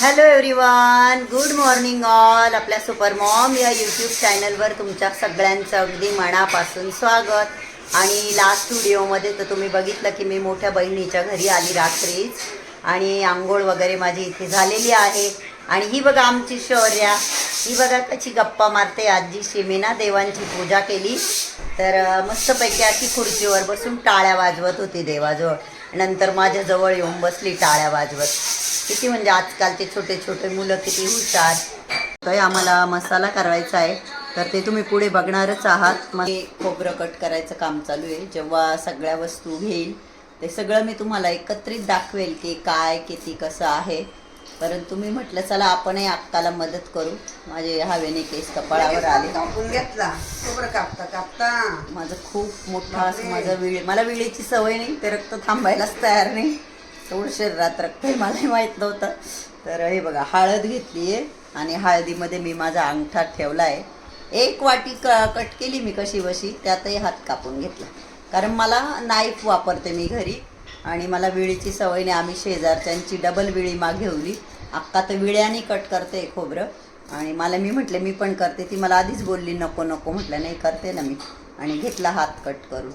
Hello everyone good morning all आपल्या super mom या YouTube चॅनलवर तुमच्या सगळ्यांचं अगदी मनापासून स्वागत. आणि लास्ट व्हिडिओमध्ये तर तुम्ही बघितलं की मी मोठ्या बहिणीच्या घरी आली रात्रीच. आणि आंघोळ वगैरे माझी इथे झालेली आहे. आणि ही बघा आमची शौर्या. ही बघा कशी गप्पा मारते. आजीशी मी ना देवांची पूजा केली. तर मस्तपैकी अशी खुर्चीवर बसून टाळ्या वाजवत होती देवाजवळ. नंतर माझ्याजवळ येऊन बसली टाळ्या वाजवत किती म्हणजे आजकालचे छोटे छोटे मुलं किती हुशार. काही आम्हाला मसाला करायचा आहे तर ते तुम्ही पुढे बघणारच आहात. मग खोबरं कट करायचं काम चालू आहे. जेव्हा सगळ्या वस्तू घेईल ते सगळं मी तुम्हाला एकत्रित दाखवेल की काय किती कसं आहे. परंतु मी म्हटलं चला आपणही अक्काला मदत करू. माझे हवेने केस कपाळावर आले. कापून घेतला. खोबरं कापता कापता. माझं खूप मोठा असं माझं विळी मला विळीची सवय नाही ते रक्त थांबायलाच तयार नाही. तेवढं शरीरात रक्त आहे मलाही माहीत नव्हतं. तर हे बघा हळद घेतली आहे आणि हळदीमध्ये मी माझा अंगठा ठेवला आहे एक वाटी क कट केली मी कशी बशी त्यातही हात कापून घेतला. कारण मला नाईफ वापरते मी घरी. आणि मला विळीची सवय नाही. आम्ही शेजारच्यांची डबल विळी मागेवली अक्का तर विळ्याने कट करते खोबरं. आणि मला मी म्हटले मी पण करते. ती मला आधीच बोलली नको नको. म्हटलं नाही करते ना मी. आणि घेतला हात कट करून.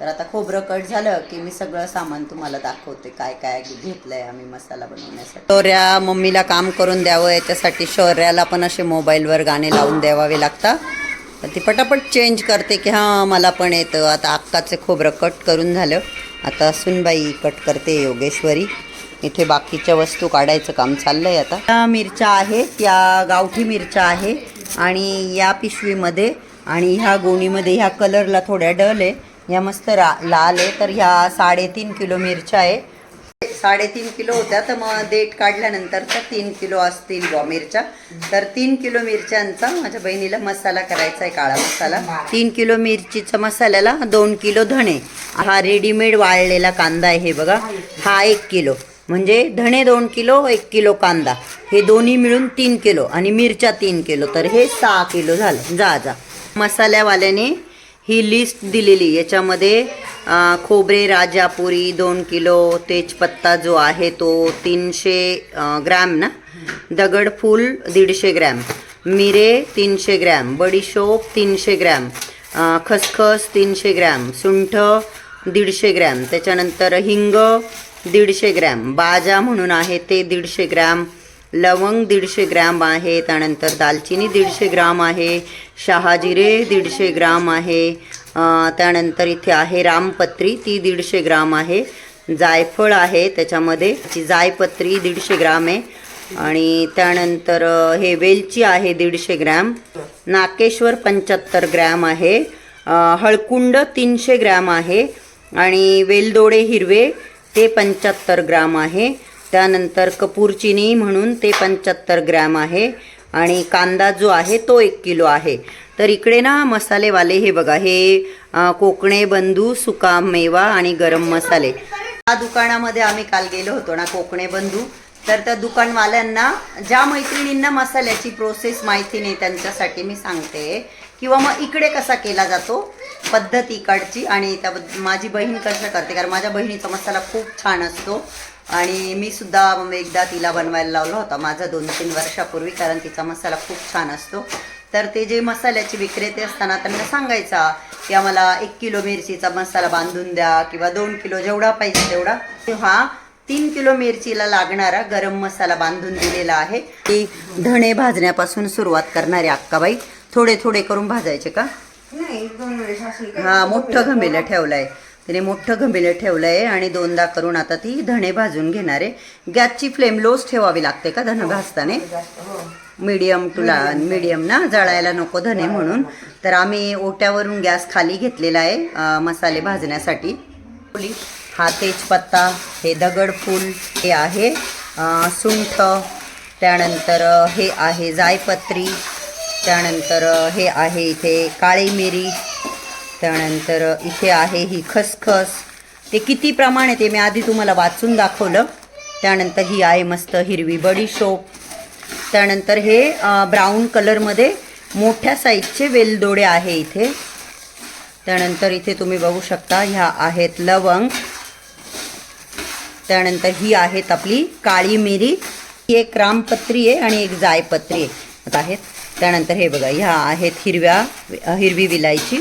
तर आता खोबरं कट झालं की मी सगळं सामान तुम्हाला दाखवते. काय काय घेतलंय आम्ही मसाला बनवण्यासाठी. शौर्या मम्मीला काम करून द्यावं याच्यासाठी शौर्याला पण असे मोबाईलवर गाणे लावून द्यावावे लागतात. तर ती पटापट चेंज करते की हां मला पण येतं. आता अक्काचं खोबरं कट करून झालं. आता सुनबाई कट करते योगेश्वरी. इथे बाकीच्या वस्तू काढायचं काम चाललं आहे आता. या मिरच्या आहेत या गावठी मिरच्या आहे आणि या पिशवीमध्ये आणि ह्या गोणीमध्ये ह्या कलरला थोड्या डल आहे. ह्या मस्त रा लाल आहे तर ह्या साडेतीन किलो मिरच्या आहे. साडेतीन किलो होत्या तर मग देठ काढल्यानंतर तर तीन किलो असतील बॉ मिरच्या. तर तीन किलो मिरच्यांचा माझ्या बहिणीला मसाला करायचा आहे काळा मसाला. तीन किलो मिरचीचा मसाल्याला दोन किलो धणे. हा रेडीमेड वाळलेला कांदा आहे हे बघा. हा एक किलो. म्हणजे धणे दोन किलो एक किलो कांदा. हे दोन्ही मिळून तीन किलो आणि मिरच्या तीन किलो. तर हे सहा किलो झालं. जा जा. मसाल्यावाल्याने ही लिस्ट दिलेली. याच्यामध्ये खोबरे राजापुरी दोन किलो तेजपत्ता जो आहे तो तीनशे ग्रॅम ना? दगडफूल दीडशे ग्रॅम. मिरे तीनशे ग्रॅम. बडीशोप तीनशे ग्रॅम. खसखस तीनशे ग्रॅम. सुंठ दीडशे ग्रॅम. त्याच्यानंतर हिंग दीडशे ग्रॅम. बाजा म्हणून आहे ते दीडशे ग्रॅम. लवंग दीडशे ग्रॅम आहे त्यानंतर दालचिनी दीडशे ग्राम आहे शहाजिरे दीडशे ग्राम आहे त्यानंतर इथे आहे रामपत्री ती दीडशे ग्राम आहे जायफळ आहे त्याच्यामध्ये जायपत्री दीडशे ग्राम आहे आणि त्यानंतर हे वेलची आहे दीडशे ग्रॅम नाकेश्वर पंच्याहत्तर ग्रॅम आहे हळकुंड तीनशे ग्रॅम आहे आणि वेलदोडे हिरवे ते पंच्याहत्तर ग्राम आहे त्यानंतर कपूरचिनी म्हणून ते पंच्याहत्तर ग्रॅम आहे. आणि कांदा जो आहे तो एक किलो आहे. तर इकडे ना मसालेवाले हे बघा हे कोकणे बंधू सुका मेवा आणि गरम मसाले. त्या दुकानामध्ये आम्ही काल गेलो होतो ना कोकणे बंधू. तर त्या दुकानवाल्यांना ज्या मैत्रिणींना मसाल्याची प्रोसेस माहिती नाही त्यांच्यासाठी मी सांगते. किंवा मग इकडे कसा केला जातो पद्धत इकडची. आणि त्या माझी बहीण कसं करते कारण माझ्या बहिणीचा मसाला खूप छान असतो. आणि मी सुद्धा एकदा तिला बनवायला लावला होता माझा दोन तीन वर्षापूर्वी कारण तिचा मसाला खूप छान असतो. तर ते जे मसाल्याचे विक्रेते असताना त्यांना सांगायचा की आम्हाला एक किलो मिरचीचा मसाला बांधून द्या किंवा दोन किलो जेवढा पाहिजे तेवढा. हा तीन किलो मिरचीला लागणारा गरम मसाला बांधून दिलेला आहे. ती धणे भाजण्यापासून सुरुवात करणारे अक्काबाई. थोडे थोडे करून भाजायचे का? नाही हा मोठं घमेलं ठेवलंय. तिने मोठं घमेलं आहे आणि दोनदा करून आता ती धणे भाजून घेणार आहे. गॅसची फ्लेम लोच ठेवावी लागते का धणं भाजताना? मीडियम तुला मीडियम ना? जळायला नको धने म्हणून. तर आम्ही ओट्यावरून गॅस खाली घेतलेला आहे मसाले भाजण्यासाठी. हा तेजपत्ता हे दगडफूल हे आहे. सुंठ त्यानंतर हे आहे जायपत्री त्यानंतर हे आहे इथे काळी मिरी त्यानंतर इथे आहे ही खसखस. ते किती प्रमाण आहे ते मी आधी तुम्हाला वाचून दाखवलं. त्यानंतर ही आहे मस्त हिरवी बडीशोप त्यानंतर हे ब्राऊन कलरमध्ये मोठ्या साईजचे वेलदोडे आहे इथे. त्यानंतर इथे तुम्ही बघू शकता ह्या आहेत लवंग. त्यानंतर ही आहेत आपली काळी मिरी. ही एक रामपत्री आहे आणि एक जायपत्री आहे. आहेत. त्यानंतर हे बघा ह्या आहेत हिरव्या हिरवी विलायची.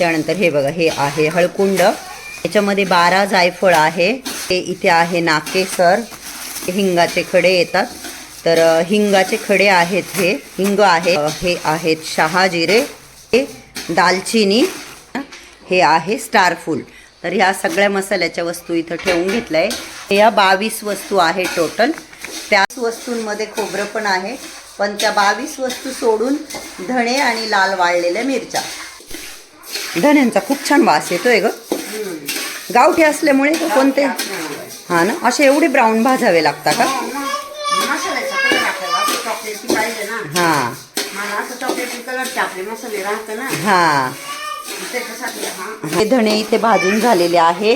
त्यानंतर हे बघा हे आहे हळकुंड. याच्यामध्ये बारा जायफळ आहे. हे इथे आहे नाकेसर. हिंगाचे खडे येतात. तर हिंगाचे खडे आहेत हे. हिंग आहे. हे आहेत शहाजिरे हे दालचिनी. हे आहे स्टारफूल तर ह्या सगळ्या मसाल्याच्या वस्तू इथं ठेवून घेतल्या. आहे या बावीस वस्तू आहे टोटल. त्याच वस्तूंमध्ये खोबरं पण आहे. पण त्या बावीस वस्तू सोडून धणे आणि लाल वाळलेल्या मिरच्या. धण्यांचा खूप छान वास येतोय ग. गावठी असल्यामुळे कोणते? हा ना असे एवढे ब्राऊन भाजावे लागतात का? हा हा. हा. हे. धणे इथे भाजून झालेले आहे.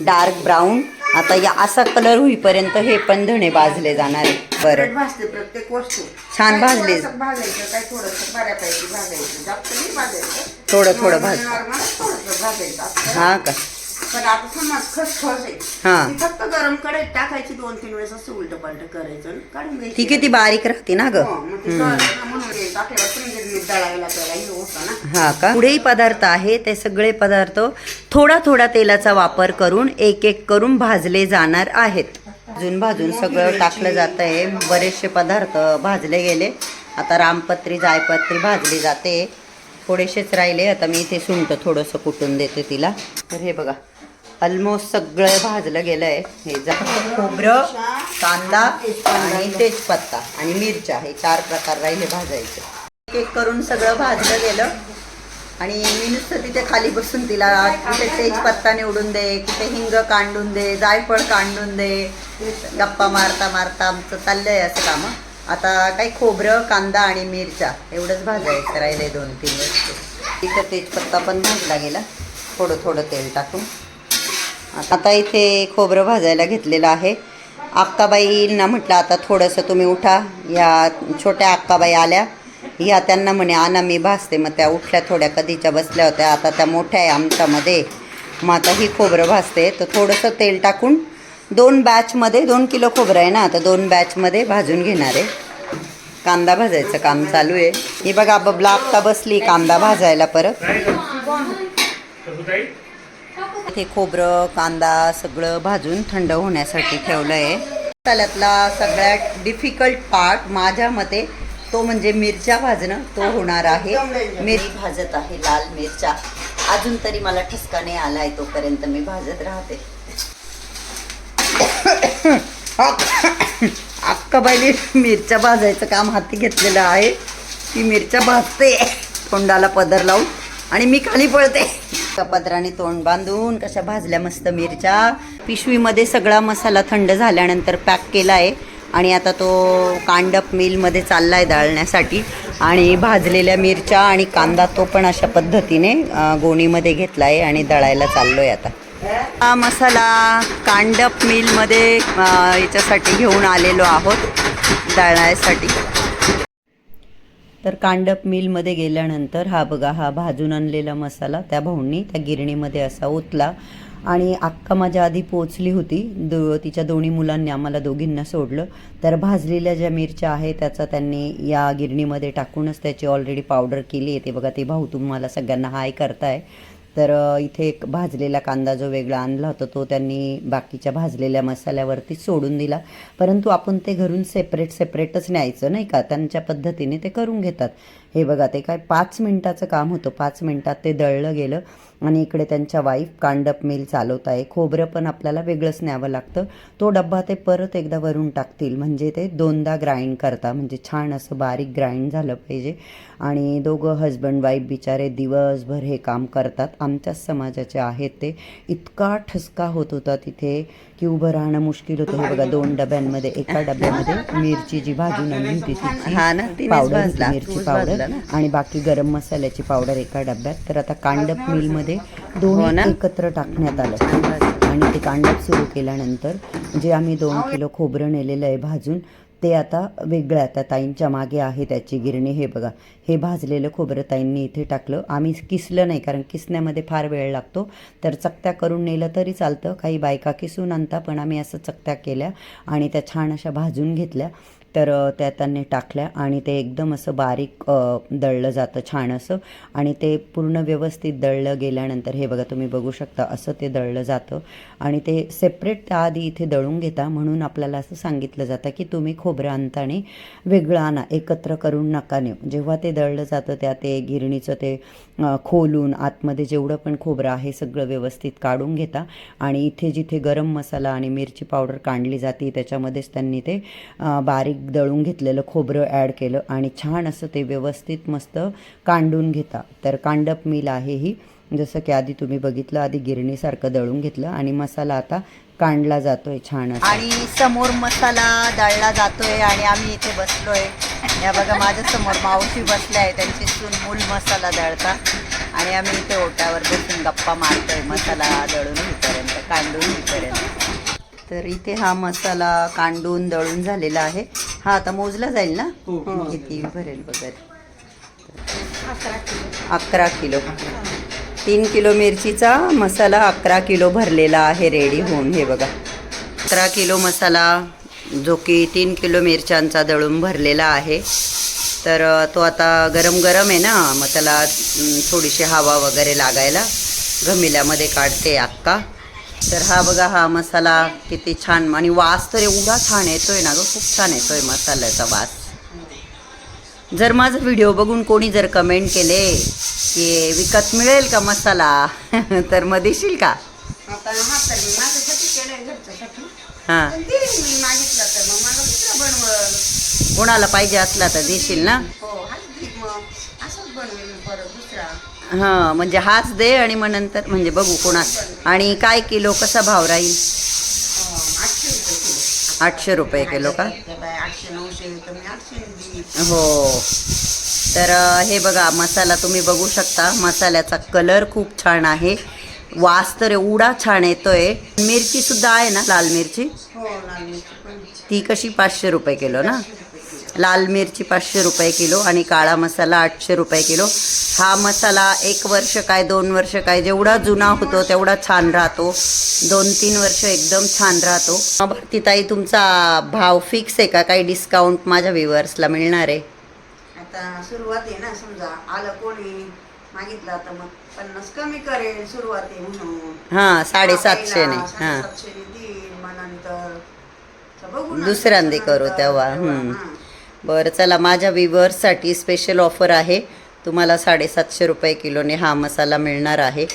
डार्क ब्राऊन आता या असा कलर होईपर्यंत हे पण धणे भाजले जाणार आहे बरं. भाजते प्रत्येक वस्तू. छान भाजले. भाजायचं काय थोडंसं बऱ्यापैकी भाजायचं. जास्त नाही भाजायचं. थोडं थोडं भाज भाजायचं. हा का? पण आता खसखस आहे. हा. ती फक्त गरम कढईत टाकायची दोन तीन वेळेस असं उलट पालट करायचं आणि काढून घ्यायची. ती बारीक राहते ना ग. हो, दळायला त्याला हे हा का? पुढेही पदार्थ आहे ते सगळे पदार्थ थोडा थोडा तेलाचा वापर करून एक एक करून भाजले जाणार आहेत. भाजून भाजून सगळं टाकलं जात आहे. बरेचसे पदार्थ भाजले गेले. आता रामपत्री जायपत्री भाजली जाते. थोडेसेच राहिले. आता मी इथे सुंट थोडंसं कुटून देते तिला. तर हे बघा ऑलमोस्ट सगळं भाजलं गेलं आहे हे जा खोबरं कांदा आणि तेजपत्ता आणि मिरच्या हे चार प्रकार राहिले भाजायचे. एक एक करून सगळं भाजलं गेलं. आणि मी नुसतं तिथे खाली बसून तिला कुठे तेजपत्ता निवडून दे कुठे हिंग कांडून दे जायफळ कांडून दे. गप्पा मारता मारता आमचं चाललंय असं कामं. आता काही खोबरं कांदा आणि मिरच्या एवढंच भाजायचं राहिले दोन तीन वस्तू. इथं तेजपत्ता पण भाजला गेला. थोडं थोडं तेल टाकून. आता इथे खोबरं भाजायला घेतलेलं आहे. अक्काबाईंना म्हटलं आता थोडंसं तुम्ही उठा. ह्या छोट्या अक्काबाई आल्या. ह्या त्यांना म्हणे आना मी भाजते. मग त्या उठल्या थोड्या कधीच्या बसल्या होत्या. आता त्या मोठ्या आहे आमच्यामध्ये. मग आता ही खोबरं भाजते. तर थोडंसं तेल टाकून दोन बॅचमध्ये दोन किलो खोबरं आहे ना? आता दोन बॅचमध्ये भाजून घेणार आहे. कांदा भाजायचं काम चालू आहे. ही बघा बबला आत्ता बसली कांदा भाजायला परत. इथे खोबरं कांदा सगळं भाजून थंड होण्यासाठी ठेवलं आहे. मसाल्यातला सगळ्यात डिफिकल्ट पार्ट माझ्या मते तो म्हणजे मिरच्या भाजणं तो होणार आहे. मिरची भाजत आहे लाल मिरच्या. अजून तरी मला ठसका नाही आलाय तोपर्यंत मी भाजत राहते. अक्काबाईने मिरच्या भाजायचं काम हाती घेतलेलं आहे. ती मिरच्या भाजते. तोंडाला पदर लावून. आणि मी खाली पळते. पदराने तोंड बांधून कशा भाजल्या मस्त मिरच्या. पिशवीमध्ये सगळा मसाला थंड झाल्यानंतर पॅक केला आहे. आणि आता तो कांडप मिलमध्ये चालला आहे दळण्यासाठी. आणि भाजलेल्या मिरच्या आणि कांदा तो पण अशा पद्धतीने गोणीमध्ये घेतला आहे आणि दळायला चाललो आहे आता. हा मसाला कांडप मिलमध्ये याच्यासाठी घेऊन आलेलो आहोत दळण्यासाठी. तर कांडप मिलमध्ये गेल्यानंतर हा बघा हा भाजून आणलेला मसाला त्या भाऊंनी त्या गिरणीमध्ये असा ओतला. आणि अक्का माझ्या आधी पोचली होती दो तिच्या दोन्ही मुलांनी आम्हाला दोघींना सोडलं. तर भाजलेल्या ज्या मिरच्या आहे त्याचा त्यांनी या गिरणीमध्ये टाकूनच त्याची ऑलरेडी पावडर केली आहे. ते बघा ते भाऊ तुम्हाला सगळ्यांना हाय करताय. तर इथे एक भाजलेला कांदा जो वेगळा आणला होता तो त्यांनी बाकीच्या भाजलेल्या मसाल्यावरती सोडून दिला. परंतु आपण ते घरून सेपरेट सेपरेटच न्यायचं नाही का? त्यांच्या पद्धतीने ते करून घेतात. हे बघा ते काय पाच मिनटाचं काम होतं. पाच मिनटात ते दळलं गेलं आणि इकडे त्यांच्या वाईफ कांडप मिल चालवत आहे. खोबरं पण आपल्याला वेगळंच न्यावं लागतं. तो डब्बा ते परत एकदा वरून टाकतील. म्हणजे ते दोनदा ग्राइंड करता. म्हणजे छान असं बारीक ग्राइंड झालं पाहिजे. आणि दोघं हजबंड वाईफ बिचारे दिवसभर हे काम करतात. आमच्याच समाजाचे आहेत ते. इतका ठसका होत होता तिथे. की उभं राहणं मुश्किल होतं. हे बघा दोन डब्यांमध्ये एका डब्यामध्ये मिरची जी भाजून आणली होती तिची पावडर मिरची पावडर आणि बाकी गरम मसाल्याची पावडर एका डब्यात. तर आता कांडप मिलमध्ये दोन एकत्र टाकण्यात आलं. आणि ते कांडप सुरू केल्यानंतर जे आम्ही दोन किलो खोबरं नेलेलं आहे भाजून ते आता वेगळ्या त्या ताईंच्या मागे आहे त्याची गिरणी. हे बघा हे भाजलेलं खोबरं ताईंनी इथे टाकलं. आम्ही किसलं नाही कारण किसण्यामध्ये फार वेळ लागतो. तर चकत्या करून नेलं तरी चालतं. काही बायका किसून आणता पण आम्ही असं चकत्या केल्या आणि त्या छान अशा भाजून घेतल्या. तर त्या त्यांनी टाकल्या आणि ते एकदम असं बारीक दळलं जातं छान असं आणि ते पूर्ण व्यवस्थित दळलं गेल्यानंतर हे बघा तुम्ही बघू शकता असं ते दळलं जातं आणि ते सेपरेट त्याआधी इथे दळून घेता म्हणून आपल्याला असं सांगितलं जातं की तुम्ही खोबरं आणताने वेगळं आणा एकत्र करून नका नेऊ. जेव्हा ते दळलं जातं त्या ते गिरणीचं ते खोलून आतमध्ये जेवढं पण खोबरं आहे सगळं व्यवस्थित काढून घेता. आणि इथे जिथे गरम मसाला आणि मिरची पावडर काढली जाते त्याच्यामध्येच त्यांनी ते बारीक दळून घेतलेलं खोबरं ॲड केलं आणि छान असं ते व्यवस्थित मस्त कांडून घेता. तर कांडप मिल आहे ही. जसं की आधी तुम्ही बघितलं आधी गिरणीसारखं दळून घेतलं आणि मसाला आता कांडला जातोय छान आणि समोर मसाला दळला जातोय आणि आम्ही इथे बसलोय. या बघा माझ्यासमोर मावशी बसल्या आहे त्यांची सून मूल मसाला दळता. आणि आम्ही इथे ओट्यावर बसून गप्पा मारतोय. मसाला दळून होईपर्यंत कांडून होईपर्यंत तर इथे हा मसाला कांडून दळून झालेला आहे. हा आता मोजला जाईल ना? किती भरेल वगैरे अकरा किलो. तीन किलो मिरचीचा मसाला अकरा किलो भरलेला आहे रेडी होऊन. हे बघा. अकरा किलो मसाला जो की तीन किलो मिरच्यांचा दळून भरलेला आहे. तर तो आता गरम गरम आहे ना मग त्याला थोडीशी हवा वगैरे लागायला घमिल्यामध्ये काढते अक्का. तर हा बघा हा मसाला किती छान आणि वास तर एवढा छान येतोय ना गं खूप छान येतोय मसाल्याचा वास. जर माझा व्हिडिओ बघून कोणी जर कमेंट केले की विकत मिळेल का मसाला? तर मग देशील का? आता हा तर मी माझ्यासाठी केलं घरच्यासाठी. हां. पण देईन मी मागितलं तर मग मला दुसरं बनवल. कोणाला पाहिजे असला तर देशील ना? हो हाच दे मग. असंच बनवेल मी परत दुसरा. हां म्हणजे हाच दे आणि मग नंतर म्हणजे बघू कोणा आणि काय किलो कसा भाव राहील? अं, आठशे रुपये किलो. आठशे रुपये किलो का? त्या बाय आठशे नऊशे तर मी आठशे देईन हो. तर अ, हे बघा मसाला तुम्ही बघू शकता. मसाल्याचा कलर खूप छान आहे. वास तर एवढा छान येतोय. मिरची सुद्धा आहे ना लाल मिरची? हो ती कशी पाचशे रुपये किलो ना? लाल मिरची पाचशे रुपये किलो आणि काळा मसाला आठशे रुपये किलो. हा मसाला एक वर्ष काय दोन वर्ष काय जेवढा जुना होतो तेवढा छान राहतो. दोन तीन वर्ष एकदम छान राहतो. भारतीताई तुमचा भाव फिक्स आहे का? काही डिस्काउंट माझ्या व्ह्युअर्सला मिळणार आहे? आता सुरुवात आहे ना समजा आलं कोणी मागितलं तर मग पन्नास कमी करेल सुरुवात म्हणून. हां साडेसातशेने हा, हां. साडेसातशेने देईन मग नंतर तर बघू ना. दुसऱ्यांदा करू नंतर तेव्हा. हां. बरं चला माझ्या विवर्ससाठी स्पेशल ऑफर आहे. तुम्हाला साडेसातशे रुपये किलोने हा मसाला मिळणार आहे.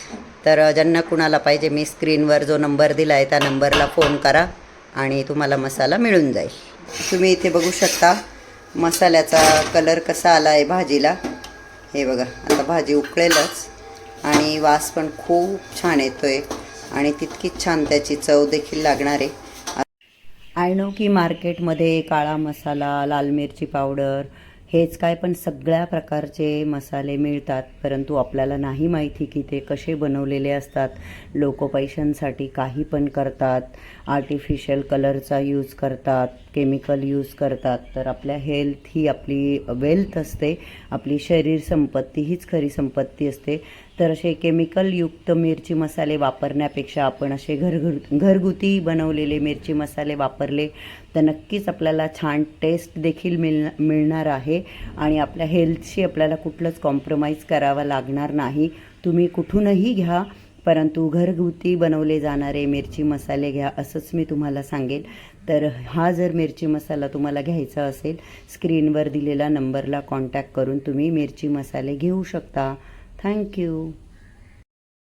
तर ज्यांना कुणाला पाहिजे मी स्क्रीनवर जो नंबर दिला आहे त्या नंबरला फोन करा आणि तुम्हाला मसाला मिळून जाईल. तुम्ही इथे बघू शकता मसाल्याचा कलर कसा आला आहे भाजीला. हे बघा आता भाजी उकळेलच. आणि वास पण खूप छान येतो आहे आणि तितकीच छान त्याची चव देखील लागणार आहे. आय नो की मार्केटमध्ये काळा मसाला लाल मिरची पावडर हेच काय पण सगळ्या प्रकारचे मसाले मिळतात परंतु आपल्याला नाही माहिती की ते कसे बनवलेले असतात. लोक पैशांसाठी काही पण करतात आर्टिफिशियल कलरचा यूज करतात केमिकल यूज करतात. तर आपल्या हेल्थ ही आपली वेल्थ असते आपली शरीर संपत्ती हीच खरी संपत्ती असते. तर असे केमिकलयुक्त मिरची मसाले वापरण्यापेक्षा आपण असे घरघर घरगुती बनवलेले मिरची मसाले वापरले तर नक्कीच आपल्याला छान टेस्ट देखील मिळ मिळणार आहे. आणि आपल्या हेल्थशी आपल्याला कुठलंच कॉम्प्रोमाइज करावं लागणार नाही. तुम्ही कुठूनही घ्या परंतु घरगुती बनवले जाणारे मिरची मसाले घ्या असंच मी तुम्हाला सांगेल. तर हा जर मिरची मसाला तुम्हाला घ्यायचा असेल स्क्रीनवर दिलेला नंबरला कॉन्टॅक्ट करून तुम्ही मिरची मसाले घेऊ शकता. Thank you.